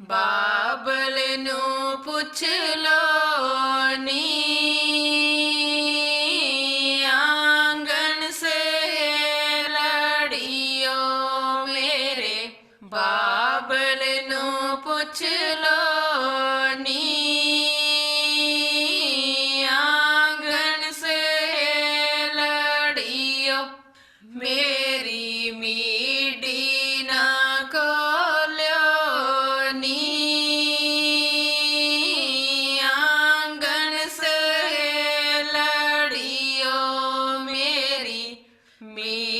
ਬਾਬਲ ਨੂੰ ਪੁੱਛ ਲੋ ਨੀ। ਆਂਗਣ ਸੇ ਲੜਿਓ ਮੇਰੇ ਬਾਬਲ ਨੂੰ ਪੁੱਛ ਲੋ me.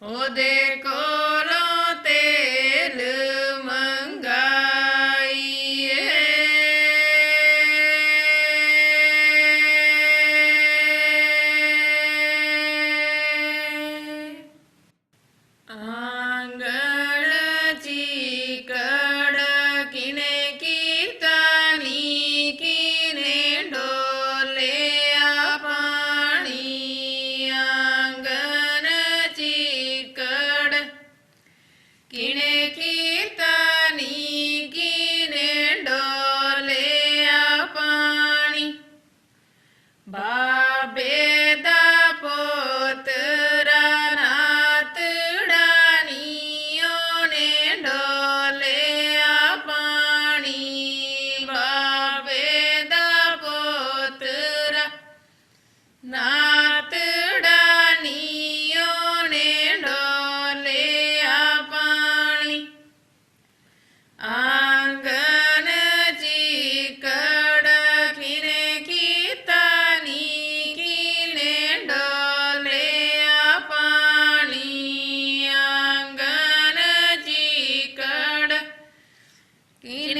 Одико. ಏನ್